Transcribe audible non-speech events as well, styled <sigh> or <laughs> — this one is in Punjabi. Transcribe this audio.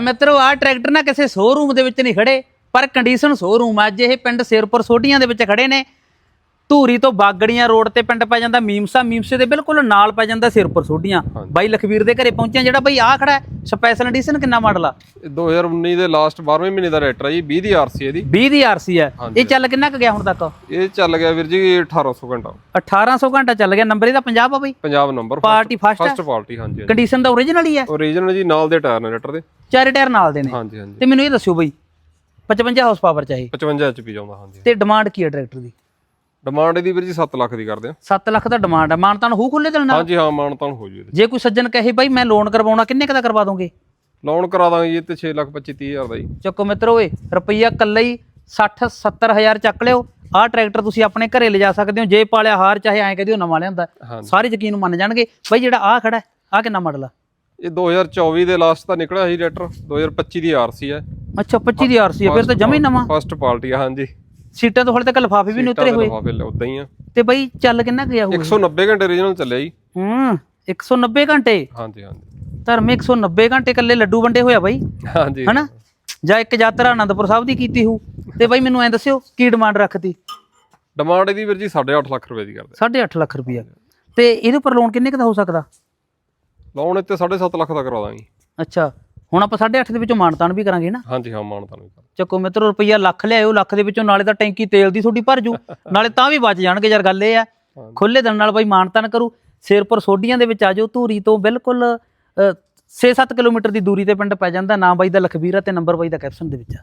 ਮਿੱਤਰੋ ਆਹ ਟਰੈਕਟਰ ਨਾ ਕਿਸੇ ਸ਼ੋਰੂਮ ਦੇ ਵਿੱਚ ਨਹੀਂ ਖੜੇ ਪਰ ਕੰਡੀਸ਼ਨ ਸ਼ੋਰੂਮ ਆ। ਅੱਜ ਇਹ ਪਿੰਡ ਸਿਰਪੁਰ ਸੋਢੀਆਂ ਦੇ ਵਿੱਚ ਖੜੇ ਨੇ। ਧੂਰੀ ਤੋਂ ਬਾਗੜੀਆਂ ਰੋਡ ਤੇ ਪਿੰਡ ਪੈ ਜਾਂਦਾ ਮੀਮਸਾ ਮੀਮਸੇ ਦੇ ਬਿਲਕੁਲ ਨਾਲ ਪੈ ਜਾਂਦਾ ਸਿਰਪੁਰ ਸੋਢੀਆਂ। ਬਾਈ ਲਖਵੀਰ ਦੇ ਘਰੇ ਪਹੁੰਚਿਆ ਜਿਹੜਾ ਬਾਈ ਆਹ ਖੜਾ ਸਪੈਸ਼ਲ ਐਡੀਸ਼ਨ ਕਿੰਨਾ ਮਾਡਲ ਆ? ਇਹ 2019 ਦੇ ਲਾਸਟ 12ਵੇਂ ਮਹੀਨੇ ਦਾ ਰੈਟਰ ਹੈ ਜੀ 20 ਦੀ ਆਰਸੀ ਇਹਦੀ 20 ਦੀ ਆਰਸੀ ਹੈ ਇਹ ਚੱਲ ਕਿੰਨਾ ਕੁ ਗਿਆ ਹੁਣ ਤੱਕ? ਇਹ ਚੱਲ ਗਿਆ ਵੀਰ ਜੀ 1800 ਘੰਟਾ। 1800 ਘੰਟਾ ਚੱਲ ਗਿਆ। ਨੰਬਰ ਇਹਦਾ 50 ਆ ਬਾਈ? Punjab number party first first party ਹਾਂਜੀ ਕੰਡੀਸ਼ਨ ਦਾ ਓਰੀਜਨਲ ਹੀ ਹੈ ਓਰੀਜਨਲ ਜੀ ਨਾਲ ਦੇ ਟਾਇਰ ਨੇ ਰੈਟਰ ਦੇ। ਚਾਰੇ ਟਾਇਰ ਨਾਲ ਦੇ ਨੇ। ਹਾਂਜੀ ਹਾਂਜੀ। ਤੇ ਮੈਨੂੰ ਇਹ ਦੱਸਿਓ ਬਾਈ 55 ਹਾਰਸ ਪਾਵਰ ਚਾਹੀ 55 ਐਚਪੀ ਜਾਉਂਦਾ ਹਾਂਜੀ ਤੇ ਡਿਮਾਂਡ ਕੀ ਹੈ ਟਰੈਕਟਰ ਦੀ? ਡਿਮਾਂਡ ਇਹਦੀ ਵੀਰ ਜੀ 7 ਲੱਖ ਦੀ ਕਰਦੇ ਆ। 7 ਲੱਖ ਦਾ ਡਿਮਾਂਡ ਹੈ ਮਾਨਤਾਨ ਹੂ ਖੁੱਲੇ ਦਿਲ ਨਾਲ? ਹਾਂਜੀ ਹਾਂ ਮਾਨਤਾਨ ਹੋ ਜੂ ਜੇ ਕੋਈ ਸੱਜਣ ਕਹੇ ਬਾਈ ਮੈਂ ਲੋਨ ਕਰਵਾਉਣਾ ਕਿੰਨੇ ਕ ਦਾ ਕਰਵਾ ਦੋਗੇ? ਲੋਨ ਕਰਾ ਦਾਂਗੇ ਜੀ ਤੇ 6 ਲੱਖ 25 30 ਹਜ਼ਾਰ ਦਾ ਜੀ। ਚੱਕੋ ਮਿੱਤਰੋ ਓਏ ਰੁਪਈਆ ਕੱਲਾ ਹੀ 60 70 ਹਜ਼ਾਰ ਚੱਕ ਲਿਓ। ਆਹ ਟਰੈਕਟਰ ਤੁਸੀਂ ਆਪਣੇ ਘਰੇ ਲਿਜਾ ਸਕਦੇ ਹੋ। ਜੇ ਪਾਲਿਆ ਹਾਰ ਚਾਹੇ ਐਂ ਕਹਦੇ ਹੋ ਨਵਾਂ ਲਿਆਂਦਾ। ਸਾਰੇ ਯਕੀਨ ਮੰਨ ਜਾਣਗੇ। ਬਾਈ ਜਿਹੜਾ ਆਹ ਖੜਾ ਆ ਕਿੰਨਾ ਮਾਡਲ ਆ? ਇਹ 2024 ਦੇ ਲਾਸਟ ਤਾਂ ਨਿਕਲਿਆ ਸੀ ਰੈਟਰ 2025 ਦੀ ਆਰਸੀ ਹੈ ਅੱਛਾ 25 ਦੀ ਆਰਸੀ ਆ। ਫਿਰ ਤਾਂ ਜਮਾ ਹੀ ਨਵਾਂ। ਫਸਟ ਪਾਰਟੀ ਆ ਹਾਂਜੀ। ਸੀਟਾਂ ਤੋਂ ਹਲੇ ਤੱਕ ਲਿਫਾਫੇ ਵੀ ਨਹੀਂ ਉਤਰੇ ਹੋਏ। ਹੋਏ ਉਦਾਂ ਹੀ ਆ। ਤੇ ਬਾਈ ਚੱਲ ਕਿੰਨਾ ਗਿਆ ਹੋਊ? 190 ਘੰਟੇ ਓਰੀਜਨਲ ਚੱਲਿਆ ਜੀ। ਹੂੰ 190 ਘੰਟੇ? ਹਾਂਜੀ ਹਾਂਜੀ। ਧਰਮ 190 ਘੰਟੇ ਇਕੱਲੇ ਲੱਡੂ ਵੰਡੇ ਹੋਇਆ ਬਾਈ। ਹਾਂਜੀ। ਹਨਾ? ਜਾਂ ਇੱਕ ਯਾਤਰਾ ਆਨੰਦਪੁਰ ਸਾਹਿਬ ਦੀ ਕੀਤੀ ਹੋਊ। ਤੇ ਬਾਈ ਮੈਨੂੰ ਐਂ ਦੱਸਿਓ ਕੀ ਡਿਮਾਂਡ ਰੱਖਤੀ? ਡਿਮਾਂਡ ਇਹਦੀ ਵੀਰ ਜੀ 8.5 ਲੱਖ ਰੁਪਏ ਦੀ ਕਰਦੇ। 8.5 ਲੱਖ ਰੁਪਈਆ। ਤੇ ਇਹਦੇ ਉੱਪਰ ਲੋਨ ਕਿੰਨੇ ਕੁ ਦਾ ਹੋ ਸਕਦਾ? ਲੋਨ ਇੱਥੇ 7.5 ਲੱਖ ਦਾ ਕਰਾ ਦਾਂਗੇ। ਅੱਛਾ ਹੁਣ ਆਪਾਂ 8.5 ਦੇ ਵਿੱਚੋਂ ਮਾਨਤਾਨ ਵੀ ਕਰਾਂਗੇ ਨਾ। ਹਾਂਜੀ ਹਾਂ ਮਾਨਤਾਨ ਵੀ ਚੱਕੋ ਮਿੱਤਰੋ ਰੁਪਈਆ ਲੱਖ ਲਿਆਇਓ ਲੱਖ ਦੇ ਵਿੱਚੋਂ ਨਾਲੇ ਤਾਂ ਟੈਂਕੀ ਤੇਲ ਦੀ ਤੁਹਾਡੀ ਭਰ ਜੂ। <laughs> ਨਾਲੇ ਤਾਂ ਵੀ ਬਚ ਜਾਣਗੇ ਯਾਰ ਗੱਲ ਇਹ ਆ। ਖੁੱਲੇ ਦਿਨ ਨਾਲ ਬਾਈ ਮਾਨਤਾਨ ਕਰੂ। ਸ਼ੇਰਪੁਰ ਸੋਢੀਆਂ ਦੇ ਵਿੱਚ ਆ ਜਾਓ ਧੂਰੀ ਤੋਂ ਬਿਲਕੁਲ 6-7 ਕਿਲੋਮੀਟਰ ਦੀ ਦੂਰੀ ਤੇ ਪਿੰਡ ਪੈ ਜਾਂਦਾ। ਨਾਮ ਬਾਈ ਦਾ ਲਖਬੀਰ ਤੇ ਨੰਬਰ ਬਾਈ ਦਾ ਕੈਪਸ਼ਨ ਦੇ ਵਿੱਚ ਆ।